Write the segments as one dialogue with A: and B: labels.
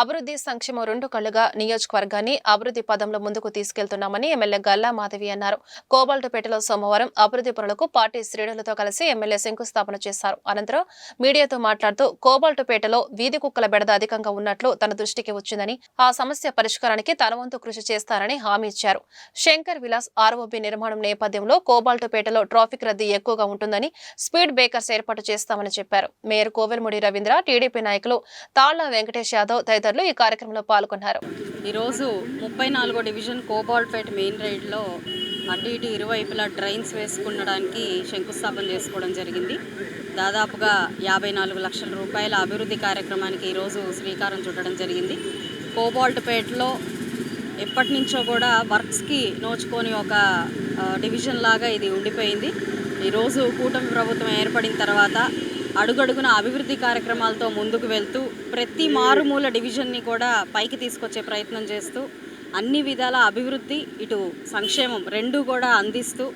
A: అభివృద్ధి సంక్షేమం రెండు కళ్ళుగా నియోజకవర్గాన్ని అభివృద్ధి పదంలో ముందుకు తీసుకెళ్తున్నామని ఎమ్మెల్యే గల్లా మాధవి అన్నారు. కోబాల్టుపేటలో సోమవారం అభివృద్ధి పనులకు పార్టీ శ్రేణులతో కలిసి ఎమ్మెల్యే శంకుస్థాపన చేశారు. అనంతరం మీడియాతో మాట్లాడుతూ కోబాల్టుపేటలో వీధి కుక్కల బెడద అధికంగా ఉన్నట్లు తన దృష్టికి వచ్చిందని ఆ సమస్య పరిష్కారానికి తన వంతు కృషి చేస్తారని హామీ ఇచ్చారు. శంకర్ విలాస్ ఆర్ఓబి నిర్మాణం నేపథ్యంలో కోబాల్టుపేటలో ట్రాఫిక్ రద్దీ ఎక్కువగా ఉంటుందని స్పీడ్ బ్రేకర్స్ ఏర్పాటు చేస్తామని చెప్పారు. మేయర్ కోవెలముడి రవీంద్ర టీడీపీ నాయకులు తాళ్ళ వెంకటేష్ యాదవ్ తదితరులు ఈ కార్యక్రమంలో పాల్గొన్నారు.
B: ఈరోజు ముప్పై నాలుగో డివిజన్ కోబాల్పేట మెయిన్ రైడ్లో అటు ఇటు ఇరువైపులా డ్రైన్స్ వేసుకునడానికి శంకుస్థాపన చేసుకోవడం జరిగింది. దాదాపుగా యాభై నాలుగు లక్షల రూపాయల అభివృద్ధి కార్యక్రమానికి ఈరోజు శ్రీకారం చుట్టడం జరిగింది. కోబాల్ట్పేటలో ఎప్పటి నుంచో కూడా వర్క్స్కి నోచుకొని ఒక డివిజన్ లాగా ఇది ఉండిపోయింది. ఈరోజు కూటమి ప్రభుత్వం ఏర్పడిన తర్వాత అడుగడుగున అభివృద్ధి కార్యక్రమాలతో ముందుకు వెళ్తూ ప్రతి మారుమూల డివిజన్ని కూడా పైకి తీసుకొచ్చే ప్రయత్నం చేస్తూ అన్ని విధాల అభివృద్ధి ఇటు సంక్షేమం రెండూ కూడా అందిస్తూ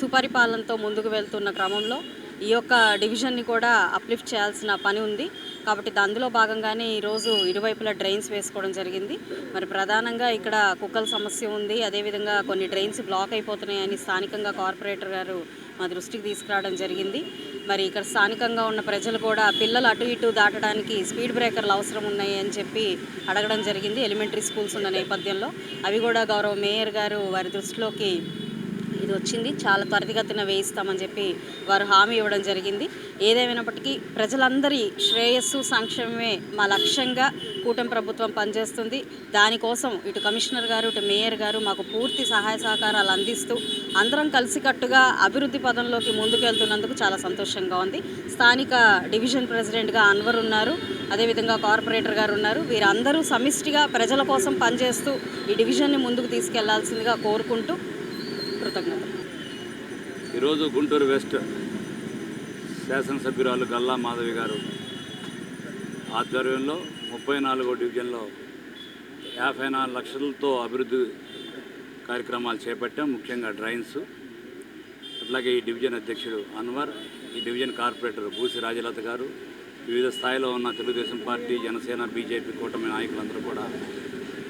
B: సుపరిపాలనతో ముందుకు వెళ్తున్న క్రమంలో ఈ యొక్క డివిజన్ని కూడా అప్లిఫ్ట్ చేయాల్సిన పని ఉంది. కాబట్టి అందులో భాగంగానే ఈరోజు ఇరువైపులా డ్రైన్స్ వేసుకోవడం జరిగింది. మరి ప్రధానంగా ఇక్కడ కుక్కల సమస్య ఉంది. అదేవిధంగా కొన్ని డ్రైన్స్ బ్లాక్ అయిపోతున్నాయని స్థానికంగా కార్పొరేటర్ గారు మా దృష్టికి తీసుకురావడం జరిగింది. మరి ఇక్కడ స్థానికంగా ఉన్న ప్రజలు కూడా పిల్లలు అటు ఇటు దాటడానికి స్పీడ్ బ్రేకర్లు అవసరం ఉన్నాయి అని చెప్పి అడగడం జరిగింది. ఎలిమెంటరీ స్కూల్స్ ఉన్న నేపథ్యంలో. అవి కూడా గౌరవ మేయర్ గారు వారి దృష్టిలోకి ఇది వచ్చింది. చాలా త్వరితగతిన వేయిస్తామని చెప్పి వారు హామీ ఇవ్వడం జరిగింది. ఏదేమైనప్పటికీ ప్రజలందరి శ్రేయస్సు సంక్షేమమే మా లక్ష్యంగా కూటమి ప్రభుత్వం పనిచేస్తుంది. దానికోసం ఇటు కమిషనర్ గారు ఇటు మేయర్ గారు మాకు పూర్తి సహాయ సహకారాలు అందిస్తూ అందరం కలిసికట్టుగా అభివృద్ధి పదంలోకి ముందుకెళ్తున్నందుకు చాలా సంతోషంగా ఉంది. స్థానిక డివిజన్ ప్రెసిడెంట్గా అన్వర్ ఉన్నారు. అదేవిధంగా కార్పొరేటర్ గారు ఉన్నారు. వీరందరూ సమిష్టిగా ప్రజల కోసం పనిచేస్తూ ఈ డివిజన్ని ముందుకు తీసుకెళ్ళాల్సిందిగా కోరుకుంటూ కృతజ్ఞత.
C: ఈరోజు గుంటూరు వెస్ట్ శాసనసభ్యురాలు గల్లా మాధవి గారు ఆధ్వర్యంలో ముప్పై నాలుగో డివిజన్లో యాభై నాలుగు లక్షలతో అభివృద్ధి కార్యక్రమాలు చేపట్టాం ముఖ్యంగా డ్రైన్స్. అట్లాగే ఈ డివిజన్ అధ్యక్షుడు అన్వర్ ఈ డివిజన్ కార్పొరేటర్ బూసి రాజలత గారు వివిధ స్థాయిలో ఉన్న తెలుగుదేశం పార్టీ జనసేన బీజేపీ కూటమి నాయకులందరూ కూడా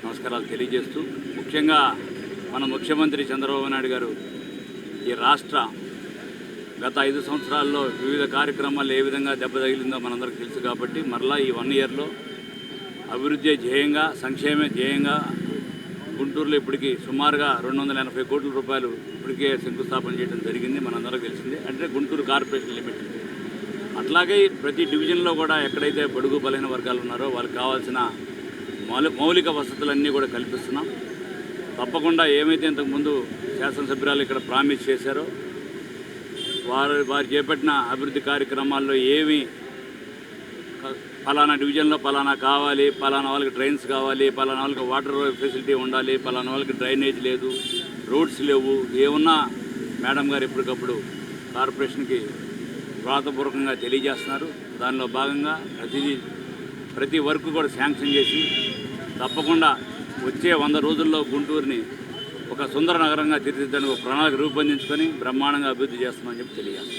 C: నమస్కారాలు తెలియజేస్తూ ముఖ్యంగా మన ముఖ్యమంత్రి చంద్రబాబు నాయుడు గారు ఈ రాష్ట్ర గత ఐదు సంవత్సరాల్లో వివిధ కార్యక్రమాలు ఏ విధంగా దెబ్బ తగిలిందో మనందరికీ తెలుసు కాబట్టి మరలా ఈ వన్ ఇయర్లో అభివృద్ధి ధ్యేయంగా సంక్షేమే ధ్యేయంగా గుంటూరులో ఇప్పటికి సుమారుగా రెండు వందల ఎనభై కోట్ల రూపాయలు ఇప్పటికే శంకుస్థాపన చేయడం జరిగింది మనందరికీ తెలిసిందే. అంటే గుంటూరు కార్పొరేషన్ లిమిటెడ్. అట్లాగే ప్రతి డివిజన్లో కూడా ఎక్కడైతే బడుగు బలహీన వర్గాలు ఉన్నారో వాళ్ళకి కావాల్సిన మౌలి మౌలిక వసతులన్నీ కూడా కల్పిస్తున్నాం. తప్పకుండా ఏమైతే ఇంతకుముందు శాసనసభ్యురాలు ఇక్కడ ప్రామిస్ చేశారో వారు వారు చేపట్టిన అభివృద్ధి కార్యక్రమాల్లో ఏమి పలానా డివిజన్లో పలానా కావాలి పలానా వాళ్ళకి ట్రైన్స్ కావాలి పలానా వాళ్ళకి వాటర్ ఫెసిలిటీ ఉండాలి పలానా వాళ్ళకి డ్రైనేజ్ లేదు రోడ్స్ లేవు ఏమున్నా మేడం గారు ఎప్పటికప్పుడు కార్పొరేషన్కి వ్రాతపూర్వకంగా తెలియజేస్తున్నారు. దానిలో భాగంగా ప్రతిదీ ప్రతి వర్క్ కూడా శాంక్షన్ చేసి తప్పకుండా వచ్చే వంద రోజుల్లో గుంటూరుని ఒక సుందర నగరంగా తీర్చిదిద్దడానికి ఒక ప్రణాళిక రూపొందించుకొని బ్రహ్మాండంగా అభివృద్ధి చేస్తామని చెప్పి తెలియాలి